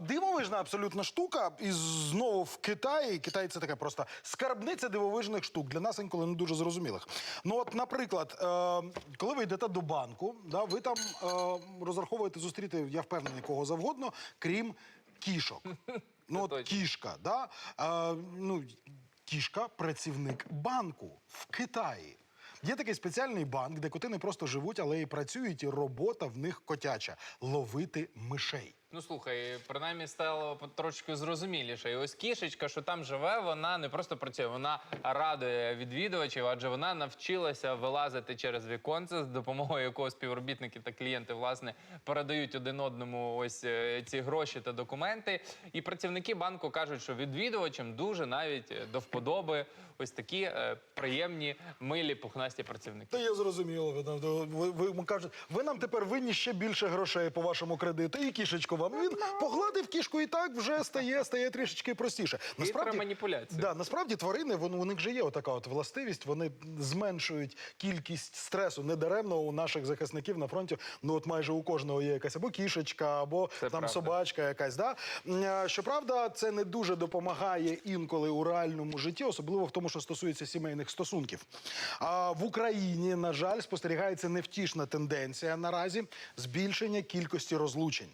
Дивовижна абсолютно штука. І знову в Китаї. Китай це така просто скарбниця дивовижних штук. Для нас інколи не дуже зрозумілих. Ну, от, наприклад, е, коли ви йдете до банку, да, ви там е, розраховуєте зустріти, я впевнений, кого завгодно, крім кішок. Ну, от кішка, да? е, ну, кішка працівник банку в Китаї. Є такий спеціальний банк, де коти не просто живуть, але і працюють, і робота в них котяча ловити мишей. Ну слухай, принаймні стало трошки зрозуміліше. І ось кішечка, що там живе, вона не просто працює, вона радує відвідувачів, адже вона навчилася вилазити через віконце, з допомогою якого співробітники та клієнти власне передають один одному ось е, ці гроші та документи. І працівники банку кажуть, що відвідувачам дуже навіть е, до вподоби ось такі е, приємні, милі, пухнасті працівники. Та я зрозуміло. Ви, ви, ви, кажете, ви нам тепер винні ще більше грошей по вашому кредиту. І кішечку вам. Він погладив кішку і так вже стає, стає трішечки простіше. Насправді маніпуляція. Да, насправді тварини, вон, у них же є отака от властивість. Вони зменшують кількість стресу недаремно у наших захисників на фронті. Ну от майже у кожного є якась або кішечка, або Це там правда. собачка якась. Да? Е, Щоправда, це не дуже допомагає інколи у реальному житті, особливо в тому, що стосується сімейних стосунків. А в Україні, на жаль, спостерігається невтішна тенденція наразі збільшення кількості розлучень.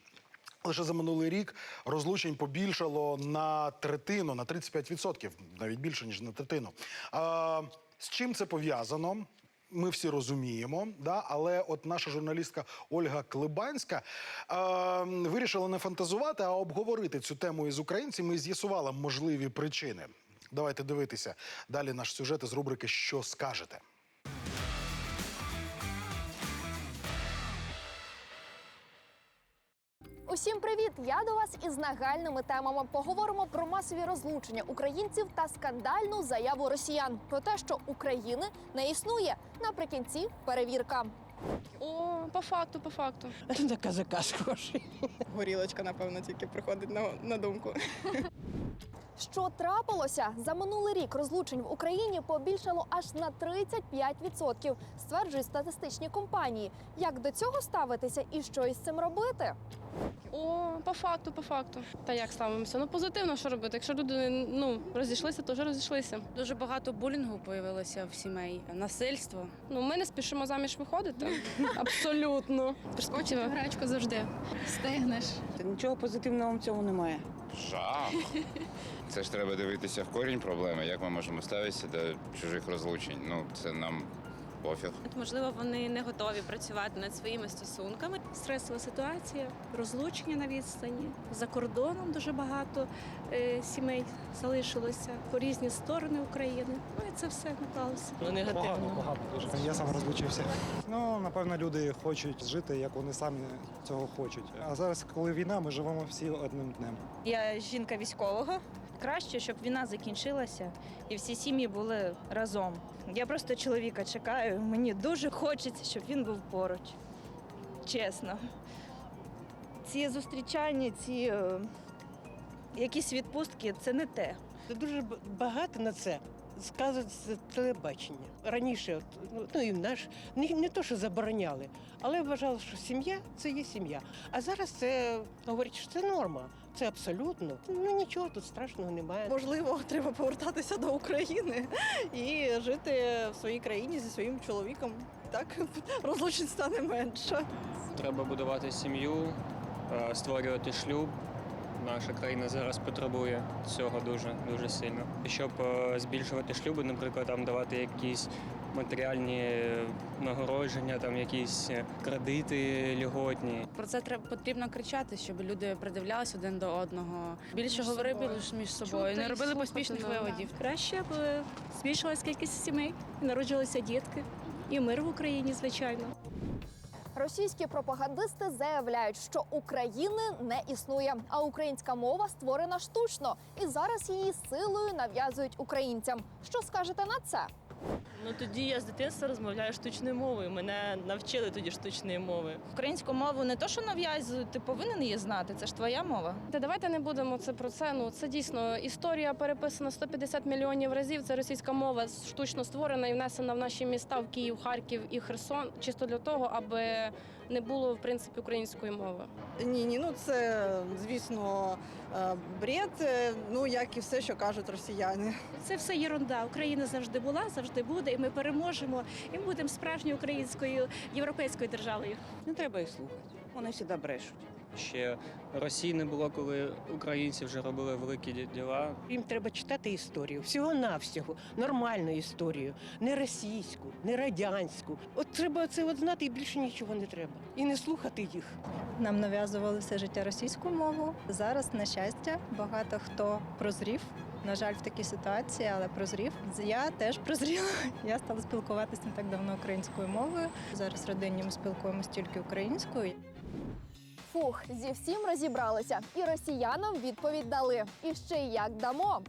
Лише за минулий рік розлучень побільшало на третину, на 35%, навіть більше ніж на третину. А, з чим це пов'язано? Ми всі розуміємо, да? але от наша журналістка Ольга Клибанська е, вирішила не фантазувати, а обговорити цю тему із українцями і з'ясувала можливі причини. Давайте дивитися далі наш сюжет із рубрики Що скажете? Усім привіт! Я до вас із нагальними темами. Поговоримо про масові розлучення українців та скандальну заяву росіян про те, що України не існує. Наприкінці перевірка. О, по факту, по факту. На казака схожий. Горілочка, напевно, тільки приходить на, на думку. Що трапилося за минулий рік розлучень в Україні побільшало аж на 35%, стверджують статистичні компанії. Як до цього ставитися і що із цим робити? О, по факту, по факту. Та як ставимося? Ну позитивно, що робити. Якщо люди ну розійшлися, то вже розійшлися. Дуже багато булінгу появилося в сімей, насильство. Ну ми не спішимо заміж виходити. Абсолютно. Перспектива. Гречку завжди стигнеш. Нічого позитивного в цьому немає. Жах. Це ж треба дивитися в корінь проблеми, як ми можемо ставитися до чужих розлучень. Ну, це нам пофіг. Можливо, вони не готові працювати над своїми стосунками. Стресова ситуація, розлучення на відстані. За кордоном дуже багато е, сімей залишилося по різні сторони України. Ну і це все наклалося. Ну, негативно. Я сам розлучився. Ну, напевно, люди хочуть жити, як вони самі цього хочуть. А зараз, коли війна, ми живемо всі одним днем. Я жінка військового. Краще, щоб війна закінчилася і всі сім'ї були разом. Я просто чоловіка чекаю. Мені дуже хочеться, щоб він був поруч. Чесно. Ці зустрічання, ці е, якісь відпустки це не те. Дуже багато на це сказують з телебачення. Раніше, от, ну, ну і наш, не, не то, що забороняли, але вважали, що сім'я це є сім'я. А зараз це говорять, що це норма. Це абсолютно. Ну нічого тут страшного немає. Можливо, треба повертатися до України і жити в своїй країні зі своїм чоловіком. Так розлучень стане менше. Треба будувати сім'ю, е, створювати шлюб. Наша країна зараз потребує цього дуже дуже сильно. Щоб е, збільшувати шлюби, наприклад, там давати якісь матеріальні е, нагородження, там якісь е, кредити льготні. Про це треба потрібно кричати, щоб люди придивлялись один до одного. Більше говорили між собою, Чути не робили слухати, поспішних да. виводів. Краще б збільшилась кількість сімей, народжувалися дітки. І мир в Україні, звичайно. Російські пропагандисти заявляють, що України не існує, а українська мова створена штучно, і зараз її силою нав'язують українцям. Що скажете на це? Ну тоді я з дитинства розмовляю штучною мовою. Мене навчили тоді штучної мови. Українську мову не то, що нав'язують, ти повинен її знати. Це ж твоя мова. Та давайте не будемо це про це. Ну це дійсно історія переписана 150 мільйонів разів. Це російська мова штучно створена і внесена в наші міста в Київ, Харків і Херсон, чисто для того, аби не було в принципі української мови. Ні, ні, ну це звісно е, бред, е, ну як і все, що кажуть росіяни. Це все єрунда. Україна завжди була, завжди буде, і ми переможемо. І ми будемо справжньою українською європейською державою. Не треба їх слухати. Вони завжди брешуть. Ще Росії не було, коли українці вже робили великі діла. Їм треба читати історію, всього-навсього, нормальну історію, не російську, не радянську. От треба це от знати і більше нічого не треба. І не слухати їх. Нам нав'язували все життя російську мову. Зараз, на щастя, багато хто прозрів. На жаль, в такій ситуації, але прозрів. Я теж прозріла. Я стала спілкуватися не так давно українською мовою. Зараз родині ми спілкуємося тільки українською. Фух, зі всім розібралися, і росіянам відповідь дали. І ще як дамо.